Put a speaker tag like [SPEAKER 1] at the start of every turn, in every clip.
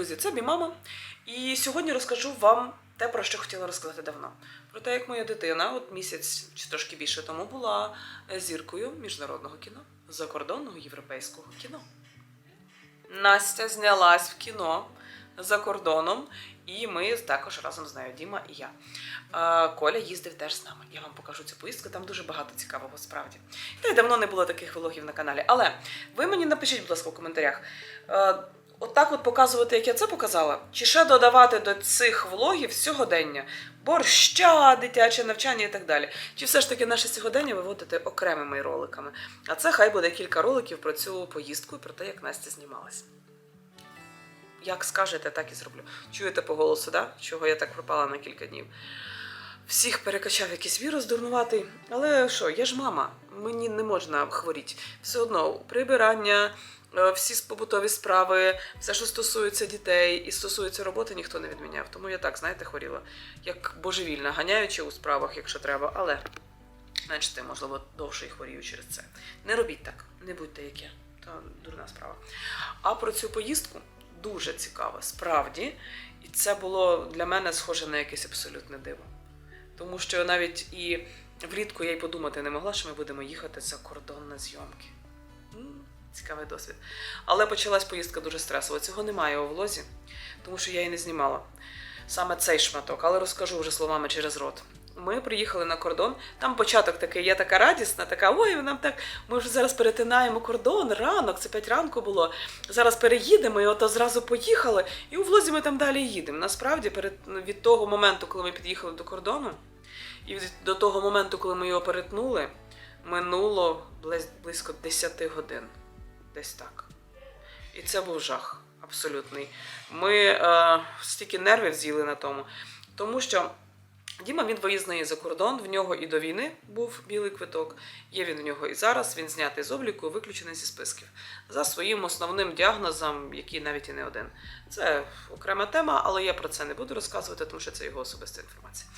[SPEAKER 1] друзі, це мій мама. І сьогодні розкажу вам те, про що хотіла розказати давно. Про те, як моя дитина, от місяць чи трошки більше тому, була е, зіркою міжнародного кіно, закордонного європейського кіно. Настя знялась в кіно за кордоном, і ми також разом з нею, Діма і я. Е, Коля їздив теж з нами. Я вам покажу цю поїздку, там дуже багато цікавого справді. Та й давно не було таких влогів на каналі. Але ви мені напишіть, будь ласка, в коментарях. Отак от показувати, як я це показала, чи ще додавати до цих влогів сьогодення борща, дитяче навчання і так далі. Чи все ж таки наше сьогодення виводити окремими роликами? А це хай буде кілька роликів про цю поїздку і про те, як Настя знімалась. Як скажете, так і зроблю. Чуєте по голосу, да? чого я так пропала на кілька днів. Всіх перекачав якийсь вірус дурнуватий. Але що, я ж мама, мені не можна хворіти. Все одно прибирання, всі побутові справи, все, що стосується дітей і стосується роботи, ніхто не відміняв. Тому я так, знаєте, хворіла, як божевільна, ганяючи у справах, якщо треба, але менше, можливо, довше і хворію через це. Не робіть так, не будьте як я. То дурна справа. А про цю поїздку дуже цікаво, справді. І це було для мене схоже на якесь абсолютне диво. Тому що навіть і влітку я й подумати не могла, що ми будемо їхати за кордон на зйомки. Цікавий досвід. Але почалась поїздка дуже стресова. Цього немає у влозі, тому що я її не знімала. Саме цей шматок, але розкажу вже словами через рот. Ми приїхали на кордон. Там початок такий, я така радісна, така, ой, нам так, ми вже зараз перетинаємо кордон, ранок, це 5 ранку було. Зараз переїдемо, і ото зразу поїхали, і у влозі ми там далі їдемо. Насправді, перед, від того моменту, коли ми під'їхали до кордону, і до того моменту, коли ми його перетнули, минуло близько 10 годин. Десь так. І це був жах абсолютний. Ми е, стільки нервів з'їли на тому, тому що Діма він виїзний за кордон, в нього і до війни був білий квиток. Є він в нього і зараз. Він знятий з обліку, виключений зі списків за своїм основним діагнозом, який навіть і не один. Це окрема тема, але я про це не буду розказувати, тому що це його особиста інформація.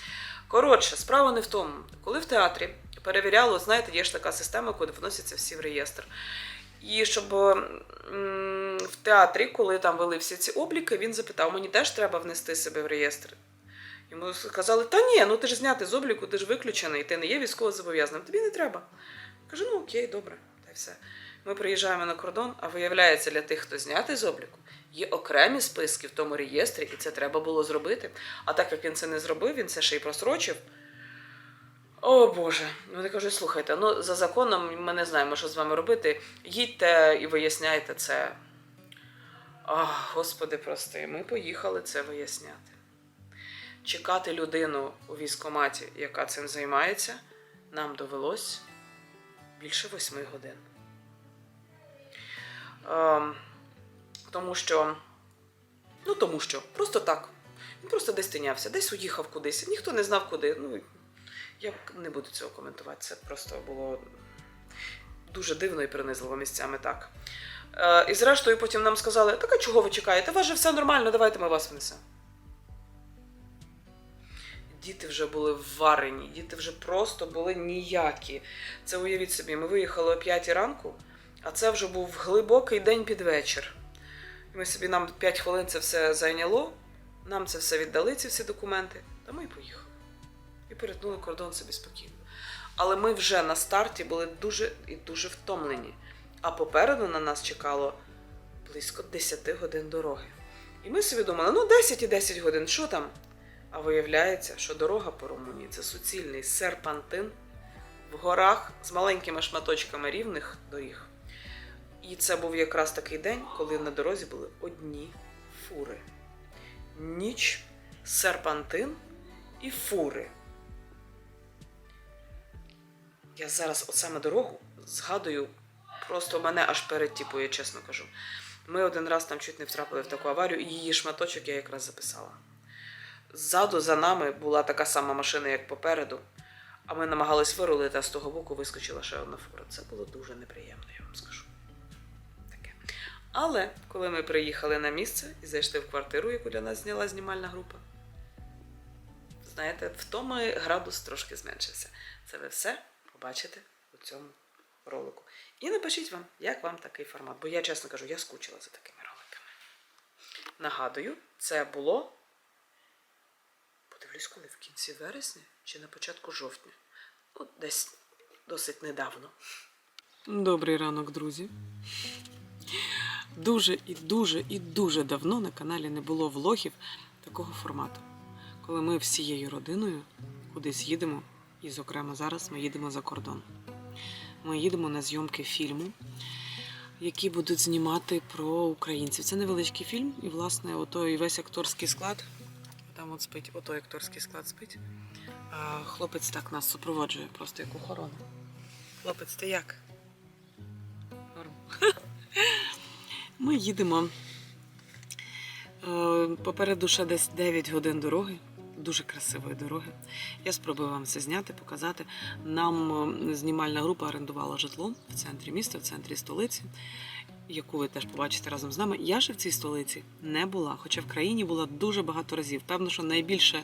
[SPEAKER 1] Коротше, справа не в тому, коли в театрі перевіряло, знаєте, є ж така система, куди вносяться всі в реєстр. І щоб в театрі, коли там вели всі ці обліки, він запитав: мені теж треба внести себе в реєстр. Йому сказали, та ні, ну ти ж знятий з обліку, ти ж виключений, ти не є військовозобов'язаним, тобі не треба. Кажу, ну окей, добре, та й все. Ми приїжджаємо на кордон, а виявляється, для тих, хто знятий з обліку, є окремі списки в тому реєстрі, і це треба було зробити. А так як він це не зробив, він це ще й просрочив. О Боже, вони кажуть, слухайте, ну за законом ми не знаємо, що з вами робити. Їдьте і виясняйте це. Ах, Господи, прости, ми поїхали це виясняти. Чекати людину у військкоматі, яка цим займається, нам довелось більше восьми годин. Ем, тому що, ну тому що, просто так. Він просто десь тинявся, десь уїхав кудись, ніхто не знав куди. Ну, я не буду цього коментувати. Це просто було дуже дивно і принизливо місцями так. Е, і зрештою потім нам сказали: так а чого ви чекаєте? У вас же все нормально, давайте ми вас внесемо. Діти вже були варені, діти вже просто були ніякі. Це уявіть собі, ми виїхали о 5 ранку, а це вже був глибокий день під вечір. Ми собі нам 5 хвилин це все зайняло, нам це все віддали, ці всі документи, та ми й поїхали. Перетнули кордон собі спокійно. Але ми вже на старті були дуже і дуже втомлені. А попереду на нас чекало близько 10 годин дороги. І ми собі думали, ну 10 і 10 годин, що там? А виявляється, що дорога по Румунії це суцільний серпантин в горах з маленькими шматочками рівних доріг. І це був якраз такий день, коли на дорозі були одні фури. Ніч, серпантин і фури. Я зараз от саме дорогу згадую, просто мене аж перетіпує, чесно кажу. Ми один раз там чуть не втрапили в таку аварію, і її шматочок я якраз записала. Ззаду за нами була така сама машина, як попереду, а ми намагались вирулити, а з того боку вискочила ще одна фура. Це було дуже неприємно, я вам скажу. Таке. Але коли ми приїхали на місце і зайшли в квартиру, яку для нас зняла знімальна група, знаєте, в тому градус трошки зменшився. Це ви все побачите у цьому ролику. І напишіть вам, як вам такий формат. Бо я чесно кажу, я скучила за такими роликами. Нагадую, це було. Подивлюсь, коли в кінці вересня чи на початку жовтня. От десь досить недавно. Добрий ранок, друзі. Дуже і дуже і дуже давно на каналі не було влогів такого формату, коли ми всією родиною кудись їдемо, і, зокрема, зараз ми їдемо за кордон. Ми їдемо на зйомки фільму, які будуть знімати про українців. Це невеличкий фільм, і, власне, ото і весь акторський склад. Там от спить, ото акторський склад спить. А хлопець так нас супроводжує, просто як охорона. Хлопець, ти як? Ми їдемо. Е, Попереду ще десь 9 годин дороги, дуже красивої дороги. Я спробую вам все зняти, показати. Нам е, знімальна група орендувала житло в центрі міста, в центрі столиці, яку ви теж побачите разом з нами. Я ще в цій столиці не була, хоча в країні була дуже багато разів. Певно, що найбільше,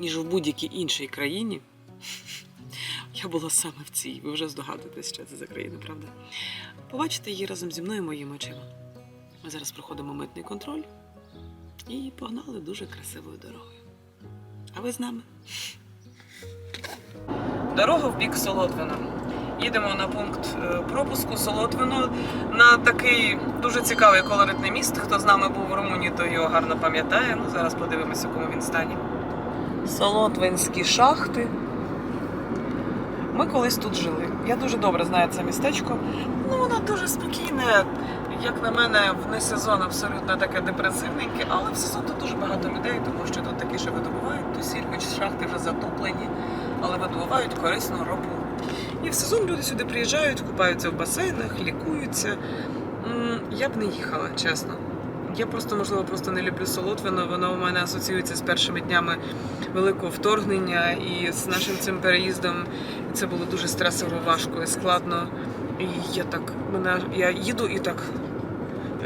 [SPEAKER 1] ніж в будь-якій іншій країні. Я була саме в цій. Ви вже здогадуєтесь, що це за країна, правда? Побачите її разом зі мною моїми очима. Ми зараз проходимо митний контроль і погнали дуже красивою дорогою. А ви з нами? Дорога в бік Солотвина. Їдемо на пункт е, пропуску Солотвино на такий дуже цікавий колоритний міст. Хто з нами був в Румунії, то його гарно пам'ятає. Ну, зараз подивимося, в якому він стані. Солотвинські шахти. Ми колись тут жили. Я дуже добре знаю це містечко. Ну, воно дуже спокійне. Як на мене, в сезон абсолютно таке депресивненьке, але в сезон тут дуже багато людей, тому що тут такі, що видобувають тусіль, хоч шахти вже затоплені, але видобувають корисну робу. І в сезон люди сюди приїжджають, купаються в басейнах, лікуються. Я б не їхала, чесно. Я просто, можливо, просто не люблю солотвино. Воно у мене асоціюється з першими днями великого вторгнення і з нашим цим переїздом. Це було дуже стресово, важко і складно. І я так, мене я їду і так.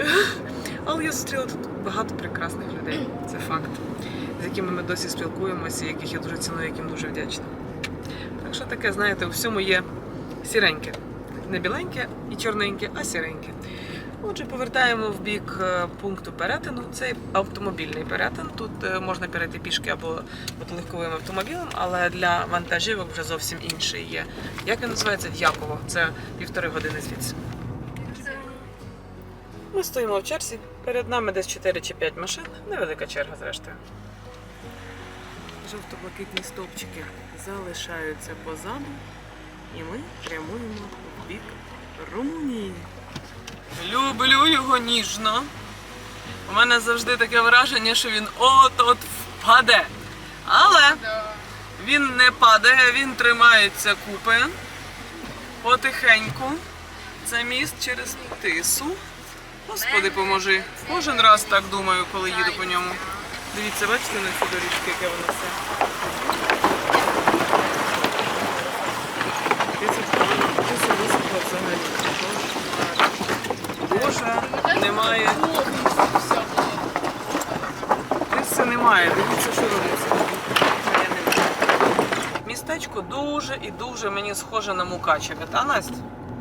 [SPEAKER 1] Але я зустріла тут багато прекрасних людей. Це факт, з якими ми досі спілкуємося, яких я дуже ціную, яким дуже вдячна. Так що таке, знаєте, у всьому є сіреньке. Не біленьке і чорненьке, а сіреньке. Отже, повертаємо в бік е, пункту перетину. Це автомобільний перетин. Тут е, можна перейти пішки або легковим автомобілем, але для вантажівок вже зовсім інший є. Як він називається? Дяково. Це півтори години звідси. Ми стоїмо в черзі. Перед нами десь 4 чи 5 машин. Невелика черга, зрештою. Жовто-блакитні стовпчики залишаються позаду, і ми прямуємо в бік Румунії. Люблю його ніжно. У мене завжди таке враження, що він от-от впаде. Але він не падає, він тримається купи потихеньку. Це міст через тису. Господи, поможи. Кожен раз так думаю, коли їду по ньому. Дивіться, бачите на цю доріжку, яке воно все. Боже, немає. Тиси немає. Дивіться, що робиться. Містечко дуже і дуже мені схоже на Мукачеве, та Настя?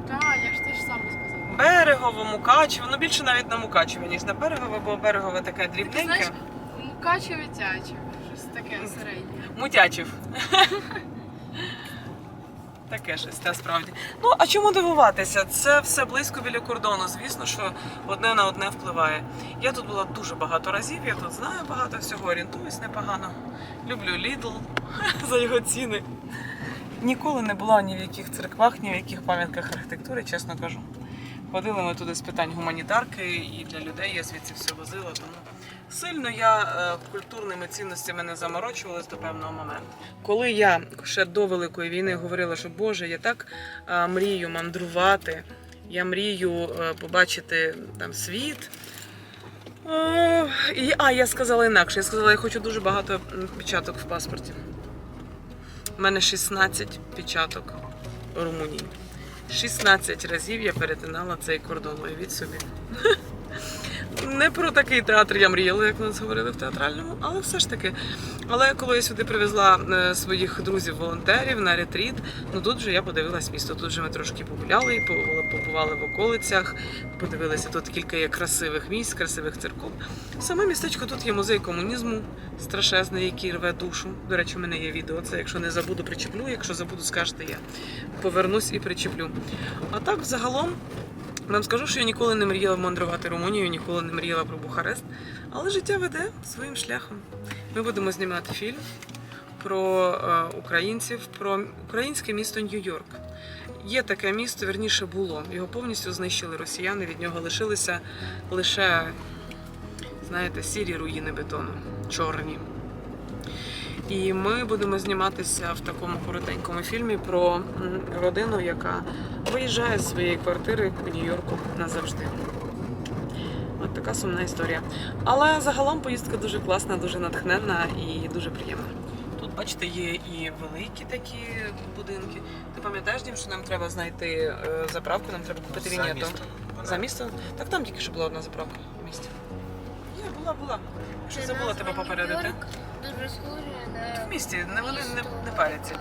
[SPEAKER 2] Так, я ж теж саме.
[SPEAKER 1] Берегово, Мукачеве, ну більше навіть на Мукачеве, ніж на Берегове, бо Берегове таке
[SPEAKER 2] Ти
[SPEAKER 1] дрібненьке.
[SPEAKER 2] знаєш, Мукачеве тяче, щось таке середнє.
[SPEAKER 1] Мутячів. Таке щось, насправді. Ну, а чому дивуватися? Це все близько біля кордону. Звісно, що одне на одне впливає. Я тут була дуже багато разів, я тут знаю багато всього, орієнтуюсь непогано. Люблю Lidl за його ціни. Ніколи не була ні в яких церквах, ні в яких пам'ятках архітектури, чесно кажу. Ходили ми туди з питань гуманітарки, і для людей я звідси все возила. Тому сильно я е, культурними цінностями не заморочувалась до певного моменту. Коли я ще до Великої війни говорила, що Боже, я так е, мрію мандрувати, я мрію е, побачити там світ. А, я сказала інакше. Я сказала, я хочу дуже багато печаток в паспорті. У мене 16 печаток Румунії. 16 разів я перетинала цей кордон, уявіть собі. Не про такий театр я мріяла, як нас говорили в театральному, але все ж таки. Але коли я сюди привезла е, своїх друзів-волонтерів на ретріт, ну тут вже я подивилась місто. Тут вже ми трошки погуляли, і побували в околицях, подивилися тут кілька є красивих місць, красивих церков. Саме містечко тут є музей комунізму страшезний, який рве душу. До речі, у мене є відео. Це якщо не забуду, причеплю. Якщо забуду, скажете, я повернусь і причеплю. А так, взагалом, вам скажу, що я ніколи не мріяла мандрувати Румунію, ніколи не мріяла про Бухарест, але життя веде своїм шляхом. Ми будемо знімати фільм про е, українців, про українське місто Нью-Йорк. Є таке місто, верніше було. Його повністю знищили росіяни, від нього лишилися лише, знаєте, сірі руїни бетону, чорні. І ми будемо зніматися в такому коротенькому фільмі про родину, яка виїжджає з своєї квартири в Нью-Йорку назавжди. От така сумна історія. Але загалом поїздка дуже класна, дуже натхненна і дуже приємна. Тут, бачите, є і великі такі будинки. Ти пам'ятаєш, Дім, що нам треба знайти е, заправку, нам треба купити
[SPEAKER 3] За
[SPEAKER 1] вінєту? За місто? Так там тільки що була одна заправка в місті. Є, була, була. Що забула тебе попередити?
[SPEAKER 4] На
[SPEAKER 1] В місті не вони не, не паряться.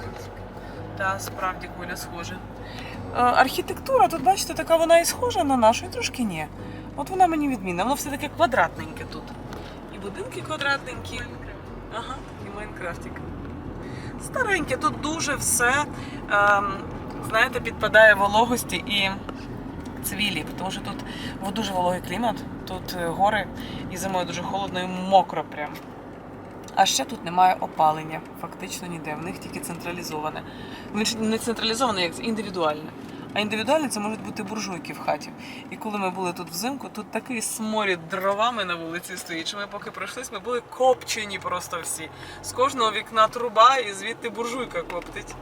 [SPEAKER 1] Та справді Коля схоже. Архітектура, тут бачите, така вона і схожа на нашу, і трошки ні. От вона мені відмінна. Воно все таке квадратненьке тут. І будинки квадратненькі. Ага, і Майнкрафтик. Стареньке, тут дуже все, ем, знаєте, підпадає вологості і цвілі, тому що тут дуже вологий клімат, тут е, гори і зимою дуже холодно і мокро прям. А ще тут немає опалення, фактично ніде. В них тільки централізоване. Не централізоване, як індивідуальне. А індивідуальне це можуть бути буржуйки в хаті. І коли ми були тут взимку, тут такий сморід дровами на вулиці стоїть, що ми поки пройшлись, ми були копчені просто всі. З кожного вікна труба і звідти буржуйка коптить.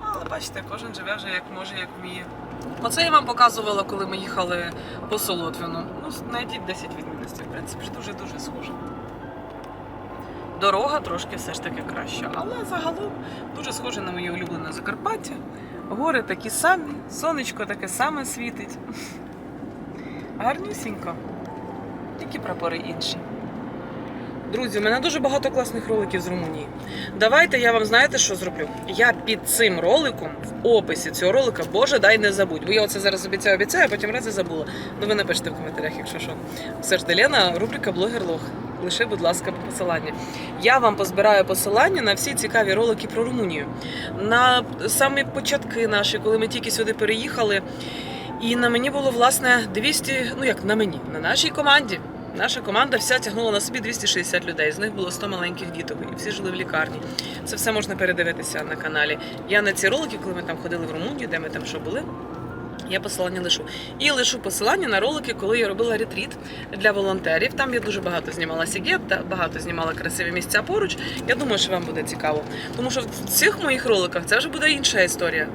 [SPEAKER 1] Але бачите, кожен живе вже як може, як вміє. Оце я вам показувала, коли ми їхали по Солотвіну. Ну, знайдіть 10 відмінностей, в принципі, дуже-дуже схоже. Дорога трошки все ж таки краща, але загалом дуже схоже на моє улюблене Закарпаття. Гори такі самі, сонечко таке саме світить. Гарнюсінько. Тільки прапори інші. Друзі, у мене дуже багато класних роликів з Румунії. Давайте я вам знаєте, що зроблю? Я під цим роликом в описі цього ролика, боже, дай не забудь. Бо я оце зараз обіцяю, обіцяю, а потім раз і забула. Ну ви напишете в коментарях, якщо що. Все ж Делена, рубрика Блогер Лох. Лише, будь ласка, посилання. Я вам позбираю посилання на всі цікаві ролики про Румунію. На самі початки наші, коли ми тільки сюди переїхали. І на мені було власне 200, ну як на мені, на нашій команді. Наша команда вся тягнула на собі 260 людей. З них було 100 маленьких діток, і всі жили в лікарні. Це все можна передивитися на каналі. Я на ці ролики, коли ми там ходили в Румунію, де ми там що були. Я посилання лишу. І лишу посилання на ролики, коли я робила ретріт для волонтерів. Там я дуже багато знімала сігет, багато знімала красиві місця поруч. Я думаю, що вам буде цікаво. Тому що в цих моїх роликах це вже буде інша історія.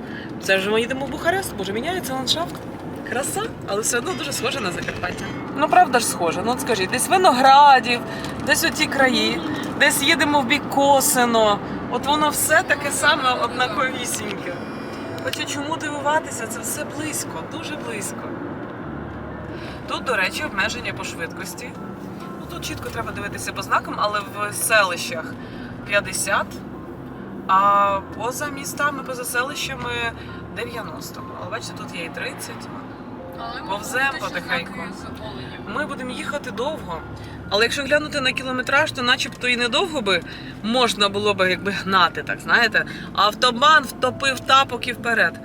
[SPEAKER 1] Це вже ми їдемо в Бухарест, боже, міняється ландшафт. Краса, але все одно дуже схоже на Закарпаття. Ну правда ж схоже. Ну от скажіть, десь виноградів, десь оті краї, десь їдемо в бік Косино. От воно все таке саме однаковісіньке. Хоча чому дивуватися, це все близько, дуже близько. Тут, до речі, обмеження по швидкості. Ну тут чітко треба дивитися по знакам, але в селищах 50, а поза містами, поза селищами 90. Але бачите, тут є і 30.
[SPEAKER 2] Будемо
[SPEAKER 1] потихеньку. Ми будемо їхати довго. Але якщо глянути на кілометраж, то начебто і недовго би можна було би якби гнати, так знаєте. Автобан втопив тапок і вперед.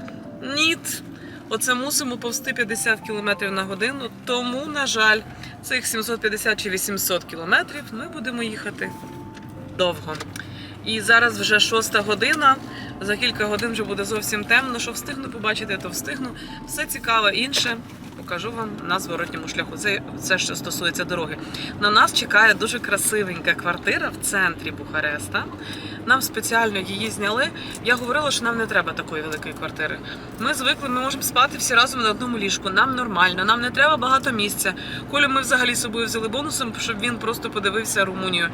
[SPEAKER 1] Ніт. Оце мусимо повсти 50 км на годину. Тому, на жаль, цих 750 чи 800 кілометрів ми будемо їхати довго. І зараз вже шоста година. За кілька годин вже буде зовсім темно. Що встигну побачити, то встигну. Все цікаве інше. Покажу вам на зворотньому шляху. Це, це що стосується дороги. На нас чекає дуже красивенька квартира в центрі Бухареста. Нам спеціально її зняли. Я говорила, що нам не треба такої великої квартири. Ми звикли, ми можемо спати всі разом на одному ліжку. Нам нормально, нам не треба багато місця. Колю ми взагалі собою взяли бонусом, щоб він просто подивився Румунію.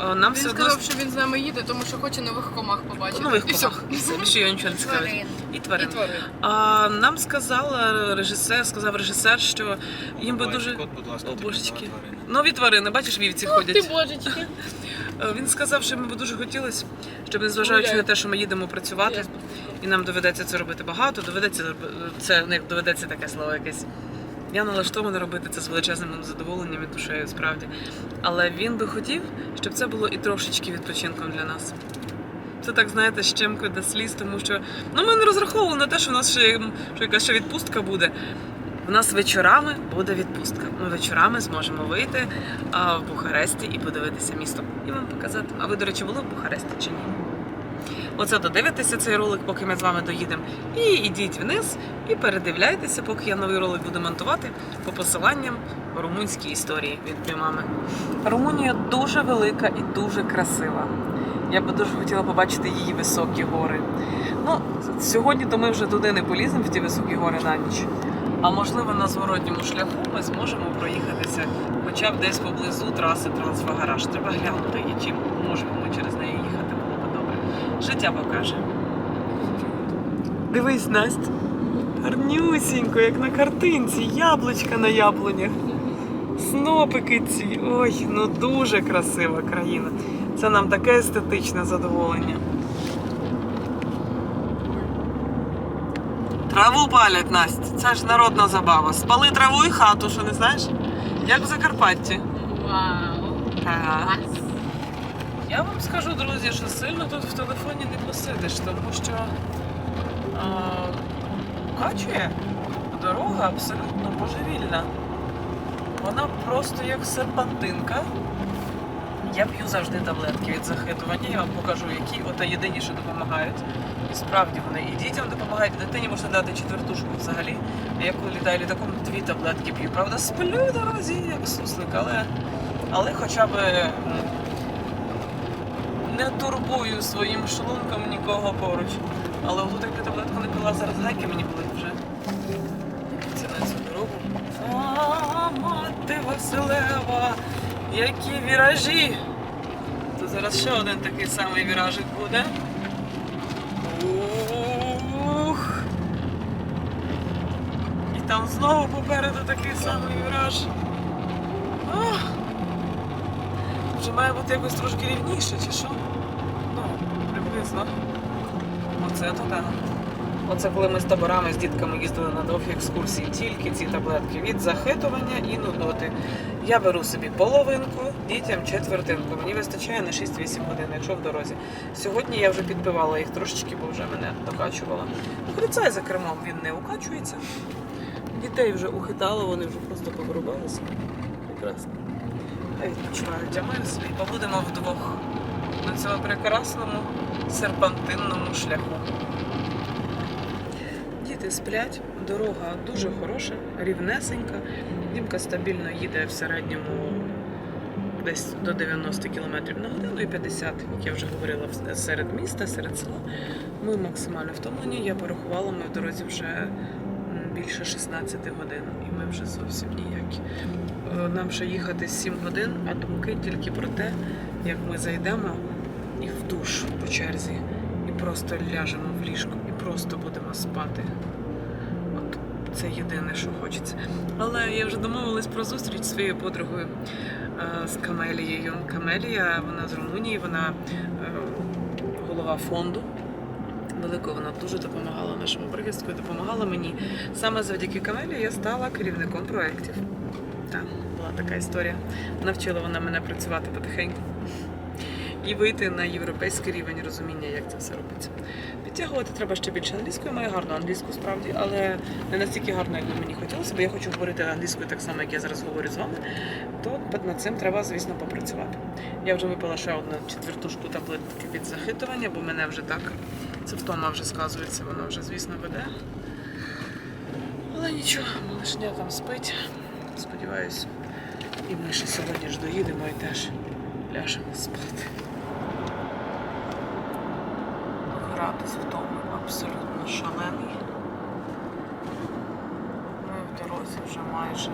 [SPEAKER 1] Е, Нам
[SPEAKER 2] Він
[SPEAKER 1] все одно
[SPEAKER 2] сказав, що він з нами їде, тому що хоче нових комах побачити.
[SPEAKER 1] нових
[SPEAKER 2] І
[SPEAKER 1] комах. Все, більше його нічого не цікавить.
[SPEAKER 4] Тварин.
[SPEAKER 1] І
[SPEAKER 2] І
[SPEAKER 1] тварин. А нам сказала режисер, сказав режисер, що їм би дуже
[SPEAKER 3] Кот, будь ласка,
[SPEAKER 1] О, божечки. нові тварини, бачиш, вівці
[SPEAKER 2] Ти
[SPEAKER 1] ходять.
[SPEAKER 2] божечки.
[SPEAKER 1] Е, Він сказав, що йому би дуже хотілося, щоб незважаючи на те, що ми їдемо працювати, і нам доведеться це робити багато, доведеться це ну, як доведеться таке слово якесь. Я налаштована робити це з величезним задоволенням і душею, справді. Але він би хотів, щоб це було і трошечки відпочинком для нас. Це так, знаєте, щемкою до сліз, тому що ну, ми не розраховували на те, що у нас ще, що якась ще відпустка буде. У нас вечорами буде відпустка. Ми вечорами зможемо вийти а, в Бухаресті і подивитися місто. І вам показати. А ви, до речі, були в Бухаресті чи ні? Оце додивитеся цей ролик, поки ми з вами доїдемо. І йдіть вниз і передивляйтеся, поки я новий ролик буду монтувати по посиланням румунській історії від мами. Румунія дуже велика і дуже красива. Я би дуже хотіла побачити її високі гори. Ну, сьогодні то ми вже туди не поліземо в ті високі гори на ніч. А можливо, на зворотньому шляху ми зможемо проїхатися хоча б десь поблизу траси Трансфагараж. Треба глянути, і чи можемо ми через неї їхати, було би добре. Життя покаже. Дивись, Настя. Гарнюсінько, як на картинці, яблучка на яблунях. Снопики ці. Ой, ну дуже красива країна. Це нам таке естетичне задоволення. Траву палять, Настя. Це ж народна забава. Спали траву і хату, що не знаєш? Як в Закарпатті.
[SPEAKER 2] Вау.
[SPEAKER 1] Ага. Я вам скажу, друзі, що сильно тут в телефоні не посидиш, тому що а, качує дорога абсолютно божевільна. Вона просто як серпантинка. Я п'ю завжди таблетки від захитування, я вам покажу, які ото єдині, що допомагають. І справді вони і дітям допомагають, дитині можна дати четвертушку взагалі. Я коли літаю літаком, дві таблетки п'ю. Правда, сплю дорозі, як суслик, але, але хоча б не турбую своїм шлунком нікого поруч. Але отут якби таблетку не пила, зараз гайки мені болить вже. Це на цю дорогу. А, мати Василева, які віражі! То зараз ще один такий самий віражик буде. Ух! І там знову попереду такий самий віраж. Ах! Вже має бути якось трошки рівніше, чи що? Ну, приблизно. Оце так. Оце коли ми з таборами з дітками їздили на довгі екскурсії, тільки ці таблетки від захитування і нудоти. Я беру собі половинку, дітям четвертинку. Мені вистачає на 6-8 годин, якщо в дорозі. Сьогодні я вже підпивала їх трошечки, бо вже мене докачувала. Грицай за кермом він не укачується. Дітей вже ухитало, вони вже просто погрубалися. Прекрасно. А відпочивають, а ми собі побудемо вдвох на цьому прекрасному серпантинному шляху. Діти сплять, дорога дуже хороша, рівнесенька. Дімка стабільно їде в середньому десь до 90 км на годину і 50, як я вже говорила, серед міста, серед села. Ми максимально втомлені. Я порахувала, ми в дорозі вже більше 16 годин, і ми вже зовсім ніякі. Е, Нам ще їхати 7 годин, а думки тільки про те, як ми зайдемо душ по черзі, і просто ляжемо в ліжко, і просто будемо спати. От це єдине, що хочеться. Але я вже домовилась про зустріч своєю подругою е, з Камелією. Камелія, вона з Румунії, вона е, голова фонду. Великого вона дуже допомагала нашому прихистку, допомагала мені. Саме завдяки Камелі я стала керівником проєктів. Так, була така історія. Навчила вона мене працювати потихеньку і вийти на європейський рівень розуміння, як це все робиться. Підтягувати треба ще більше англійської, маю гарну англійську справді, але не настільки гарно, як би мені хотілося, бо я хочу говорити англійською так само, як я зараз говорю з вами. То над цим треба, звісно, попрацювати. Я вже випила ще одну четвертушку таблетки від захитування, бо мене вже так це втома вже сказується, воно вже, звісно, веде. Але нічого, малишня там спить. Сподіваюсь, і ми ще сьогодні ж доїдемо і теж ляжемо спати. Градус втоми абсолютно шалений. Ми в дорозі вже майже,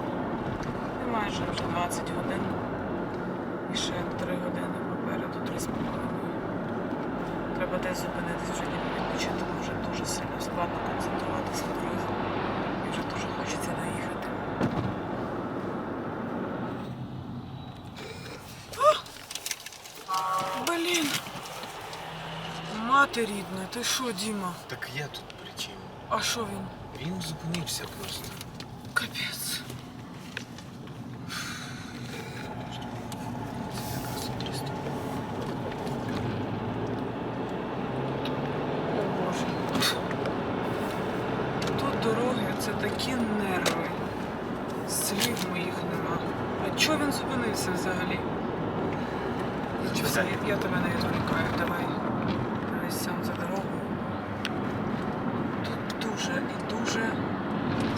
[SPEAKER 1] не майже вже 20 годин. І ще 3 години, попереду 3,5. Треба десь зупинитись вже ніби відпочити, бо вже дуже сильно складно концентруватися на дорозі. І вже дуже хочеться доїхати. А! Блін! Мати рідна, ти що, Діма?
[SPEAKER 3] Так я тут при чим?
[SPEAKER 1] А що він?
[SPEAKER 3] Він зупинився просто.
[SPEAKER 1] Капець. О Боже. Тут дороги це такі нерви. Слів моїх нема. А чого він зупинився взагалі? Я, я тебе не відволікаю. Давай. Дивись сам за дорогою. Тут дуже і дуже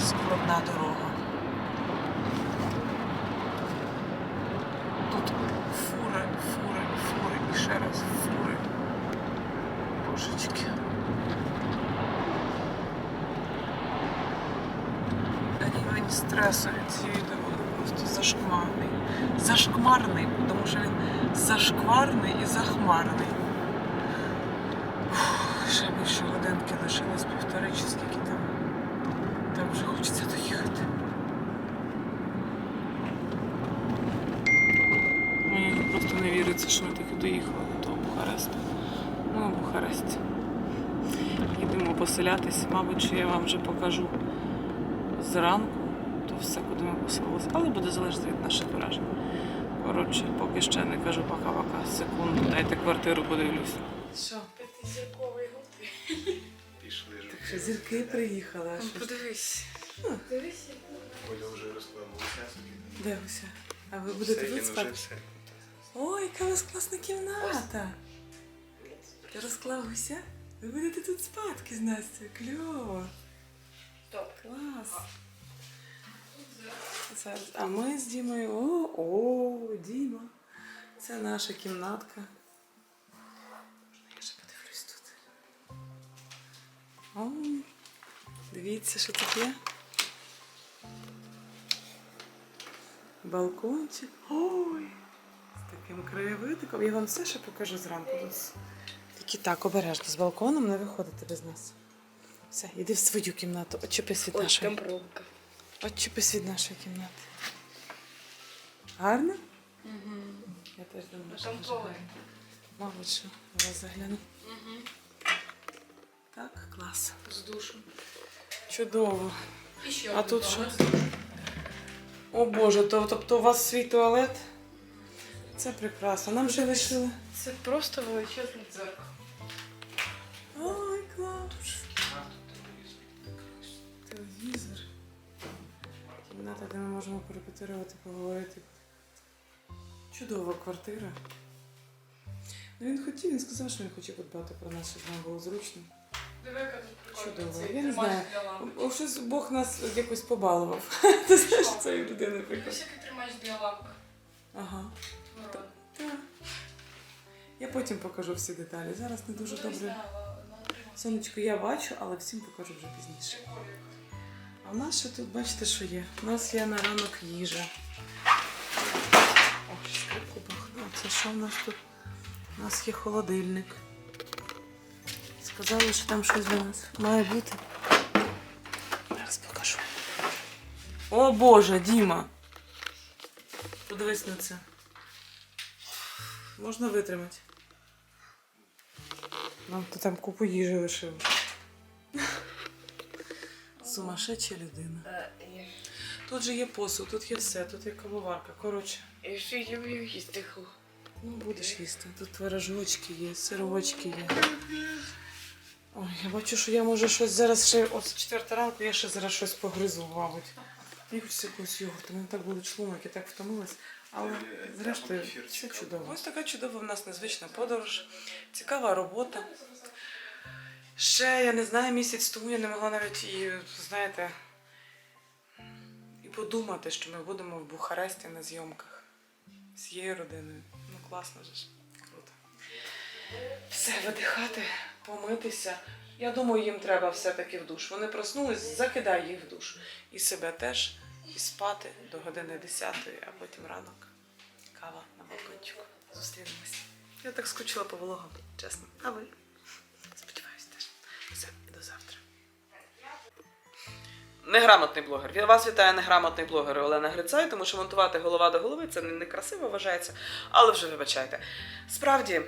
[SPEAKER 1] складна дорога. Тут фури, фури, фури і ще раз фури. Божечки. Рівень стресу від цієї дороги просто зашкварний. Зашкварний, тому що він зашкварний і захмарний. Ще більше годинки лишилось півтори чи скільки там. Так вже хочеться доїхати. Мені просто не віриться, що ми таки доїхали до того Бухаресту. Ми у Бухаресті. Їдемо поселятись, мабуть, що я вам вже покажу зранку, то все, куди ми поселилися. Але буде залежати від наших вражень. Коротше, поки ще не кажу пока-пока. Секунду, дайте квартиру подивлюсь. Що?
[SPEAKER 2] П'ятизірковий готель.
[SPEAKER 3] Пішли ж.
[SPEAKER 1] Так що зірки приїхали, а що?
[SPEAKER 2] Подивись. Дивись, як
[SPEAKER 3] Оля вже розкладалася собі.
[SPEAKER 1] Де Гуся? А ви будете тут
[SPEAKER 3] він
[SPEAKER 1] спати? Ой, яка у вас класна кімната. Ти розклав Гуся? Ви будете тут спадки з Настю. Кльово.
[SPEAKER 2] Стоп.
[SPEAKER 1] Клас. Зараз. А ми з Дімою. О, о, Діма. Це наша кімнатка. Можна я ще подивлюсь тут. О, дивіться, що тут є. Балкончик. Ой! Таким краєвидиком. Я вам все ще покажу зранку. Тільки так, обережно. З балконом не виходити без нас. Все, іди в свою кімнату. Очепись від
[SPEAKER 2] Ой,
[SPEAKER 1] нашої.
[SPEAKER 2] там пробка.
[SPEAKER 1] Очепись від нашої кімнати. Гарно?
[SPEAKER 2] Угу.
[SPEAKER 1] Я теж думаю, що дуже гарно. Мабуть, що я вас загляну.
[SPEAKER 2] Угу.
[SPEAKER 1] Так, клас.
[SPEAKER 2] З душем.
[SPEAKER 1] Чудово.
[SPEAKER 2] І ще
[SPEAKER 1] А
[SPEAKER 2] один
[SPEAKER 1] тут що? О Боже, то, тобто у вас свій туалет? Це прекрасно. Нам вже лишили.
[SPEAKER 2] Це просто величезне дзеркало.
[SPEAKER 1] Ой, клас. Телевізор. Кімната, де ми можемо порепетирувати, поговорити. Чудова квартира. Ну він хотів, він сказав, що він хоче подбати про нас, щоб нам було зручно.
[SPEAKER 2] Диви.
[SPEAKER 1] Чудово. Я не знаю. О, щось Бог нас якось побалував. Ти знаєш, цієї людини
[SPEAKER 2] Ось
[SPEAKER 1] прикольно.
[SPEAKER 2] який тримач для лампи.
[SPEAKER 1] Ага. Я потім покажу всі деталі. Зараз не дуже
[SPEAKER 2] Ну,
[SPEAKER 1] добре.
[SPEAKER 2] знаю.
[SPEAKER 1] Сонечко, я бачу, але всім покажу вже пізніше. А в нас ще тут, бачите, що є? У нас є на ранок їжа. О, скрипку бахну. Це що в нас тут? У нас є холодильник. Сказали, що там щось для нас має бути. Зараз покажу. О Боже, Діма! Подивись на це. Можна витримати. Нам ти там купу їжі лишив. Сумасшедша людина. Тут же є посуд, тут є все, тут є кавоварка. Коротше,
[SPEAKER 2] Я ще люблю їсти
[SPEAKER 1] ну будеш їсти. Тут творожочки є, сировочки є. Ой, я бачу, що я може щось зараз ще от четверта ранку, я ще зараз щось погризу, мабуть. Мені хочеться якогось йогурту, мене так були шлунок, я так втомилась. Але зрештою все чудово. Ось така чудова в нас незвична подорож, цікава робота. Ще, я не знаю, місяць тому я не могла навіть і, знаєте, і подумати, що ми будемо в Бухаресті на зйомках з цією родиною. Ну класно ж. Круто. Все, видихати, помитися. Я думаю, їм треба все-таки в душ. Вони проснулись, закидай їх в душ. І себе теж, і спати до години 10, а потім ранок. Кава на балкончику. Зустрінемось. Я так скучила по вологам, чесно. А ви? Сподіваюсь теж. Все, до завтра. Неграмотний блогер. Від вас вітає неграмотний блогер Олена Грицай, тому що монтувати голова до голови це не- некрасиво вважається, але вже вибачайте. Справді,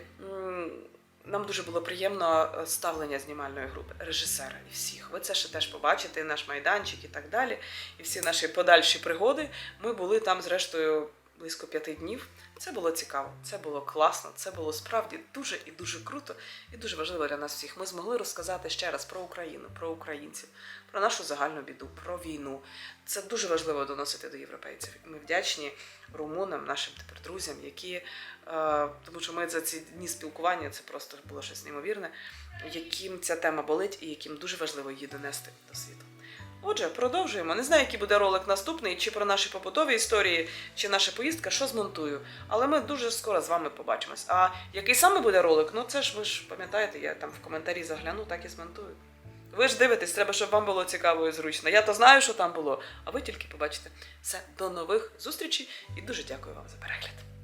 [SPEAKER 1] нам дуже було приємно е, ставлення знімальної групи, режисера і всіх. Ви це ще теж побачите, наш майданчик і так далі. І всі наші подальші пригоди. Ми були там, зрештою, близько п'яти днів. Це було цікаво, це було класно, це було справді дуже і дуже круто і дуже важливо для нас всіх. Ми змогли розказати ще раз про Україну, про українців, про нашу загальну біду, про війну. Це дуже важливо доносити до європейців. Ми вдячні румунам, нашим тепер друзям, які е, тому, що ми за ці дні спілкування це просто було щось неймовірне, яким ця тема болить і яким дуже важливо її донести до світу. Отже, продовжуємо. Не знаю, який буде ролик наступний, чи про наші побутові історії, чи наша поїздка, що змонтую. Але ми дуже скоро з вами побачимось. А який саме буде ролик? Ну це ж ви ж пам'ятаєте, я там в коментарі загляну, так і змонтую. Ви ж дивитесь, треба, щоб вам було цікаво і зручно. Я то знаю, що там було, а ви тільки побачите. Все, до нових зустрічей і дуже дякую вам за перегляд.